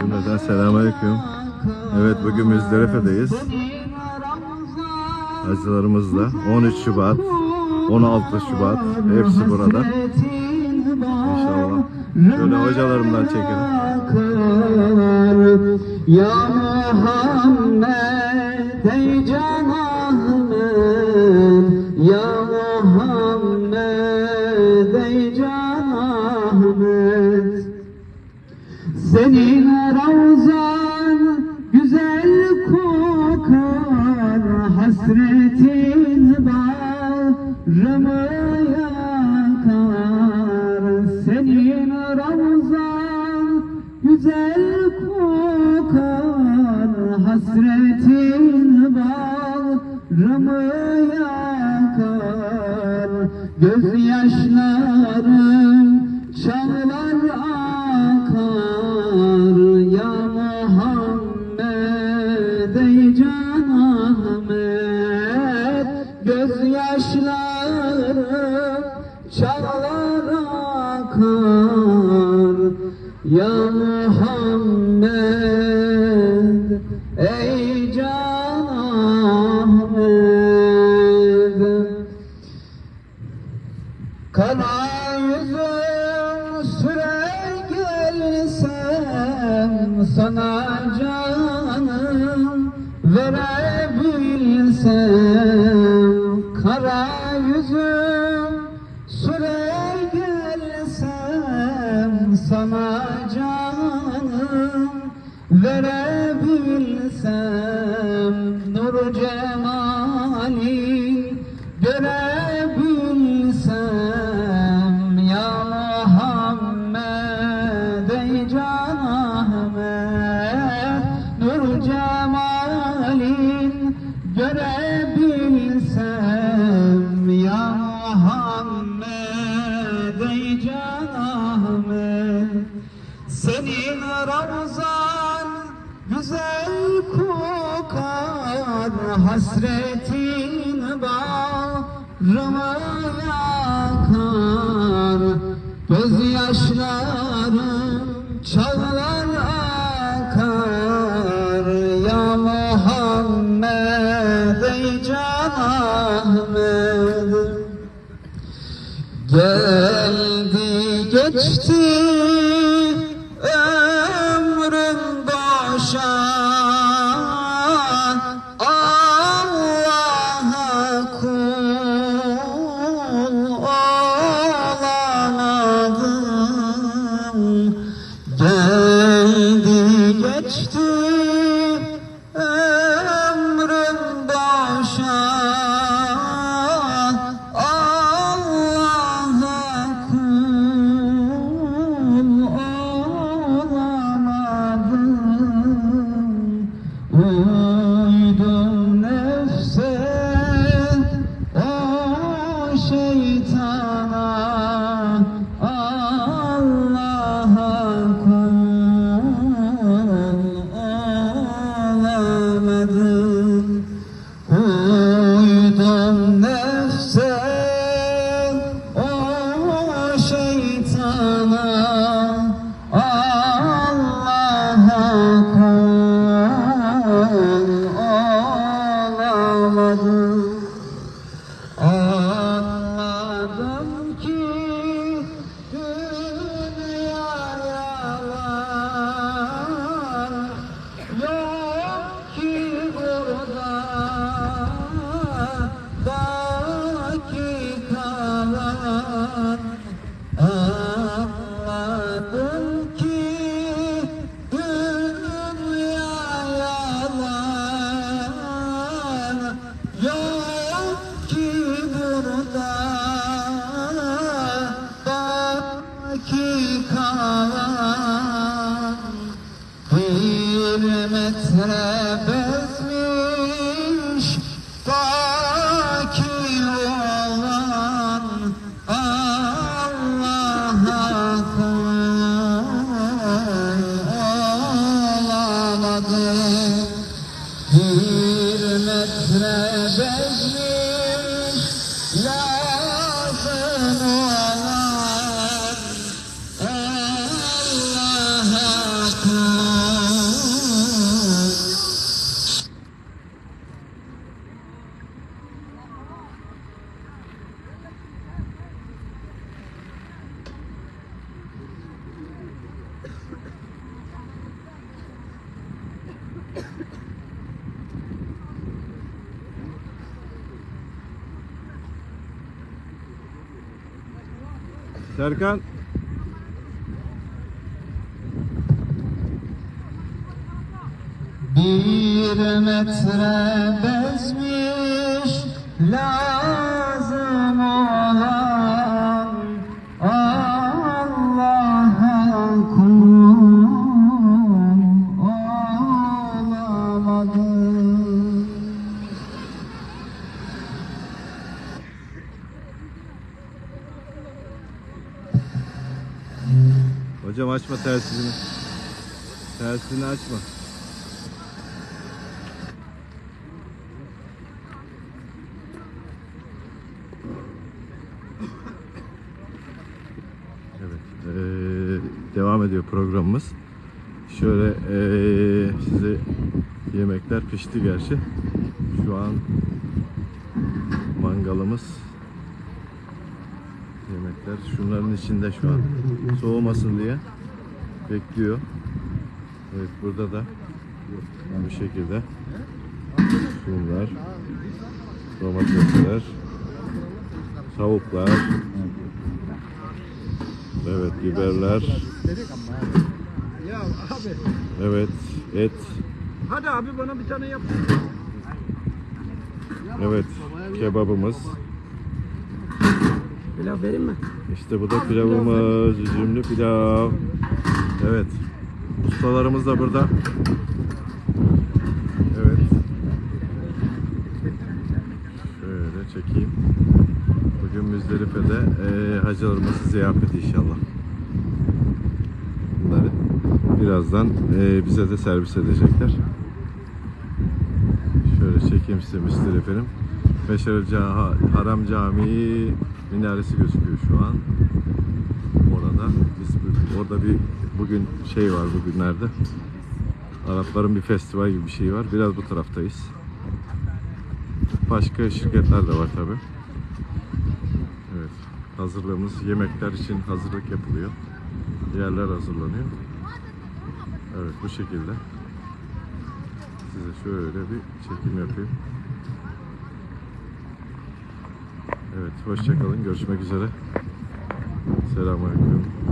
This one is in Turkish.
Cümleden selamünaleyküm. Evet bugün Müzdelife'deyiz. Hacılarımızla 13 Şubat, 16 Şubat hepsi burada. İnşallah. Şöyle hocalarımdan çekelim. Ya Muhammed ey Can Ahmet Ya Muhammed ey Can Senin ravzan güzel kokar Hasretin bağrımı yakar. Senin ravzan güzel akar Ya Muhammed ey Can Ahmet Kara yüzüm sürer gelsem Sana Sana canım verebilsem Nur cemali ravzan güzel kokar Hasretin bağrımı yakar. Gözyaşlarım çağlar akar. Ya Muhammed ey Can Ahmet. Geldi geçti sana Kalan bir metrebe Serkan. Bir metre bezmiş lazım Hocam açma telsizini. Telsizini açma. Evet. eee, devam ediyor programımız. Şöyle eee size yemekler pişti gerçi. Şu an mangalımız yemekler şunların içinde şu an soğumasın diye bekliyor. Evet burada da bu şekilde şunlar domatesler tavuklar evet biberler evet et Hadi abi bana bir tane yap. evet kebabımız Pilav vereyim mi? İşte bu da pilavımız, üzümlü pilav. Evet. Ustalarımız da burada. Evet. Şöyle çekeyim. Bugün Müzdelife'de eee hacılarımızı ziyaret inşallah. Bunları birazdan eee, bize de servis edecekler. Şöyle çekeyim size Müzdelife'nin. Beşer Haram Camii minaresi gözüküyor şu an. Orada biz orada bir bugün şey var bugünlerde. Arapların bir festival gibi bir şey var. Biraz bu taraftayız. Başka şirketler de var tabi. Evet. Hazırlığımız yemekler için hazırlık yapılıyor. Yerler hazırlanıyor. Evet bu şekilde. Size şöyle bir çekim yapayım. Evet, hoşçakalın. Görüşmek üzere. Selamünaleyküm.